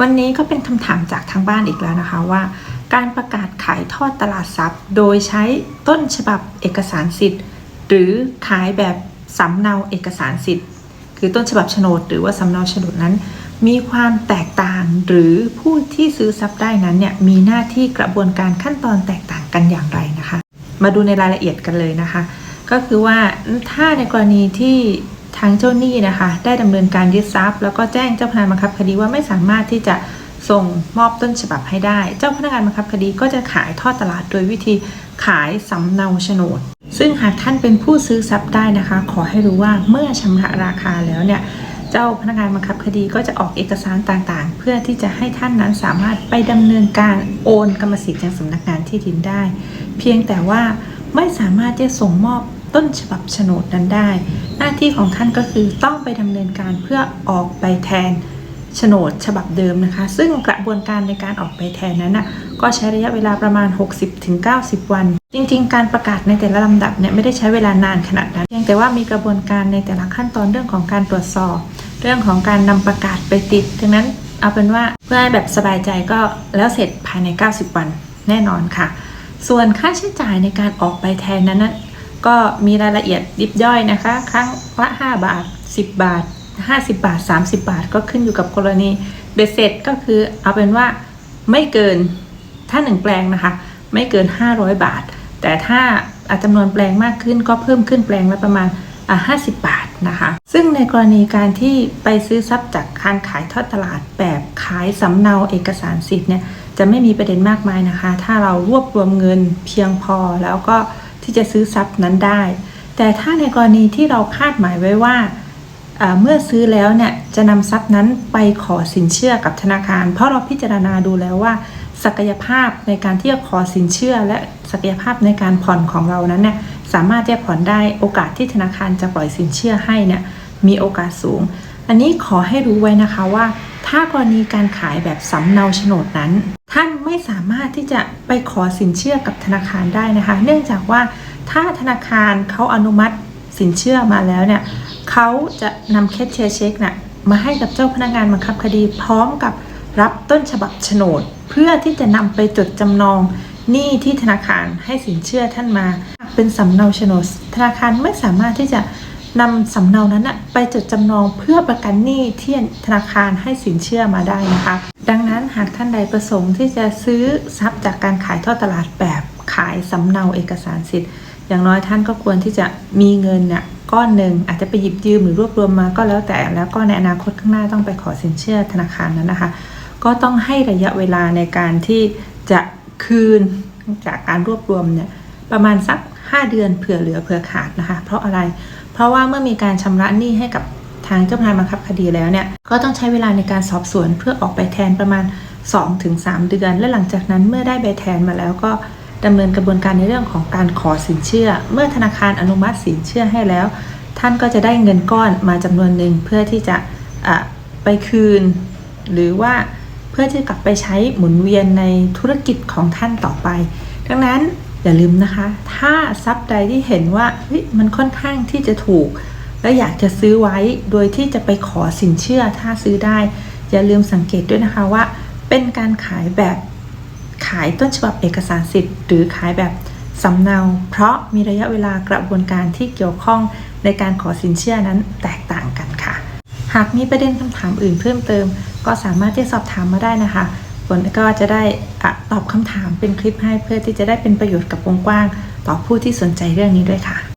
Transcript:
วันนี้ก็เป็นคำถามจากทางบ้านอีกแล้วนะคะว่า การประกาศขายทอดตลาดทรัพย์ โดยใช้ต้นฉบับเอกสารสิทธิ์ หรือขายแบบสำเนาเอกสารสิทธิ์ คือต้นฉบับโฉนด หรือว่าสำเนาโฉนดนั้น มีความแตกต่างหรือผู้ที่ซื้อทรัพย์ได้นั้นเนี่ยมีหน้าที่กระบวนการขั้นตอนแตกต่างกันอย่างไรนะคะ มาดูในรายละเอียดกันเลยนะคะ ก็คือว่าถ้าในกรณีที่ ทางเจ้าหนี้นะคะ ได้ดำเนินการยึดทรัพย์ แล้วก็แจ้งเจ้าพนักงานบังคับคดีว่าไม่สามารถที่จะส่งมอบต้นฉบับให้ได้ เจ้าพนักงานบังคับคดีก็จะขายทอดตลาดโดยวิธีขายสำเนาโฉนด ซึ่งหากท่านเป็นผู้ซื้อทรัพย์ได้นะคะ ขอให้รู้ว่าเมื่อชำระราคาแล้วเนี่ย เจ้าพนักงานบังคับคดีก็จะออกเอกสารต่างๆ เพื่อที่จะให้ท่านนั้นสามารถไปดำเนินการโอนกรรมสิทธิ์ยังสำนักงานที่ดินได้ เพียงแต่ว่าไม่สามารถจะส่งมอบต้นฉบับโฉนดนั้นได้ หน้าที่ของท่านก็คือต้องไปดำเนินการเพื่อออกใบแทนโฉนดฉบับเดิมนะคะ ซึ่งกระบวนการในการออกใบแทนนั้นนะก็ใช้ระยะเวลาประมาณ 60-90 วัน จริง ๆ การประกาศในแต่ละลำดับเนี่ยไม่ได้ใช้เวลานานขนาดนั้นเพียงแต่ว่ามีกระบวนการในแต่ละขั้นตอนเรื่องของการตรวจสอบ เรื่องของการนำประกาศไปติดดังนั้นเอาเป็นว่าเพื่อให้แบบสบายใจก็แล้วเสร็จภายใน 90 วันแน่นอนค่ะ ส่วนค่าใช้จ่ายในการออกใบแทนนั้นนะ ก็มีรายละเอียดยิบย่อยนะคะ ครั้งละ 5 บาท 10 บาท 50 บาท 30 บาท ก็ขึ้นอยู่กับกรณีเบสเสร็จก็คือเอาเป็นว่าไม่เกินถ้าหนึ่งแปลงนะคะ ไม่เกิน 500 บาท แต่ถ้าอจำนวนแปลงมากขึ้นก็เพิ่มขึ้นแปลงละประมาณ50 บาทนะคะ ซึ่งในกรณีการที่ไปซื้อทรัพย์จากการขายทอดตลาดแบบขายสำเนาเอกสารสิทธิ์เนี่ยจะไม่มีประเด็นมากมายนะคะ ถ้าเรารวบรวมเงินเพียงพอแล้วก็ ที่จะซื้อทรัพย์นั้นได้ แต่ถ้าในกรณีที่เราคาดหมายไว้ว่าเมื่อซื้อแล้วเนี่ยจะนำทรัพย์นั้นไปขอสินเชื่อกับธนาคาร เพราะเราพิจารณาดูแล้วว่า ศักยภาพในการที่จะขอสินเชื่อ และศักยภาพในการผ่อนของเรานั้นเนี่ยสามารถจะผ่อนได้โอกาสที่ธนาคารจะปล่อยสินเชื่อให้เนี่ยมีโอกาสสูง อันนี้ขอให้รู้ไว้นะคะว่า ถ้ากรณีการขายแบบสำเนาโฉนดนั้น ท่านไม่สามารถที่จะไปขอสินเชื่อกับธนาคารได้นะคะ เนื่องจากว่าถ้าธนาคารเขาอนุมัติสินเชื่อมาแล้วเนี่ยเขาจะนำแคชเชียร์เช็คน่ะมาให้กับเจ้าพนักงานบังคับคดีพร้อมกับรับต้นฉบับโฉนด เพื่อที่จะนำไปจดจำนองหนี้ที่ธนาคารให้สินเชื่อท่านมา เป็นสำเนาโฉนด ธนาคารไม่สามารถที่จะ นำสำเนานั้นนะไปจดจำนองเพื่อประกันหนี้ที่ธนาคารให้สินเชื่อมาได้นะคะ ดังนั้นหากท่านใดประสงค์ที่จะซื้อทรัพย์จากการขายทอดตลาดแบบขายสำเนาเอกสารสิทธิ์ อย่างน้อยท่านก็ควรที่จะมีเงินเนี่ยก้อนหนึ่งอาจจะไปหยิบยืมหรือรวบรวมมาก็แล้วแต่แล้วก็ในอนาคตข้างหน้าต้องไปขอสินเชื่อธนาคารนั้นนะคะ ก็ต้องให้ระยะเวลาในการที่จะคืนจากการรวบรวมเนี่ยประมาณสัก 5 เดือนเผื่อเหลือเผื่อขาดนะคะ เพราะอะไร เพราะว่าเมื่อมีการชำระหนี้ให้กับทางเจ้าพนักงานบังคับคดีแล้วเนี่ยก็ต้องใช้เวลาในการสอบสวนเพื่อออกใบแทนประมาณ 2-3 เดือน และหลังจากนั้นเมื่อได้ใบแทนมาแล้วก็ดำเนินกระบวนการในเรื่องของการขอสินเชื่อ เมื่อธนาคารอนุมัติสินเชื่อให้แล้ว ท่านก็จะได้เงินก้อนมาจำนวนหนึ่งเพื่อที่จะะไปคืน หรือว่าเพื่อที่กลับไปใช้หมุนเวียนในธุรกิจของท่านต่อไป ดังนั้น อย่าลืมนะคะ ถ้าทรัพย์ใดที่เห็นว่ามันค่อนข้างที่จะถูก และอยากจะซื้อไว้โดยที่จะไปขอสินเชื่อถ้าซื้อได้ อย่าลืมสังเกตด้วยนะคะว่า เป็นการขายแบบขายต้นฉบับเอกสารสิทธิ์ หรือขายแบบสำเนา เพราะมีระยะเวลากระบวนการที่เกี่ยวข้องในการขอสินเชื่อนั้นแตกต่างกันค่ะ หากมีประเด็นคำถามอื่นเพิ่มเติม ก็สามารถที่สอบถามมาได้นะคะ ฝนก็จะได้อะตอบคำถามเป็นคลิปให้เพื่อที่จะได้เป็นประโยชน์กับวงกว้าง ต่อผู้ที่สนใจเรื่องนี้ด้วยค่ะ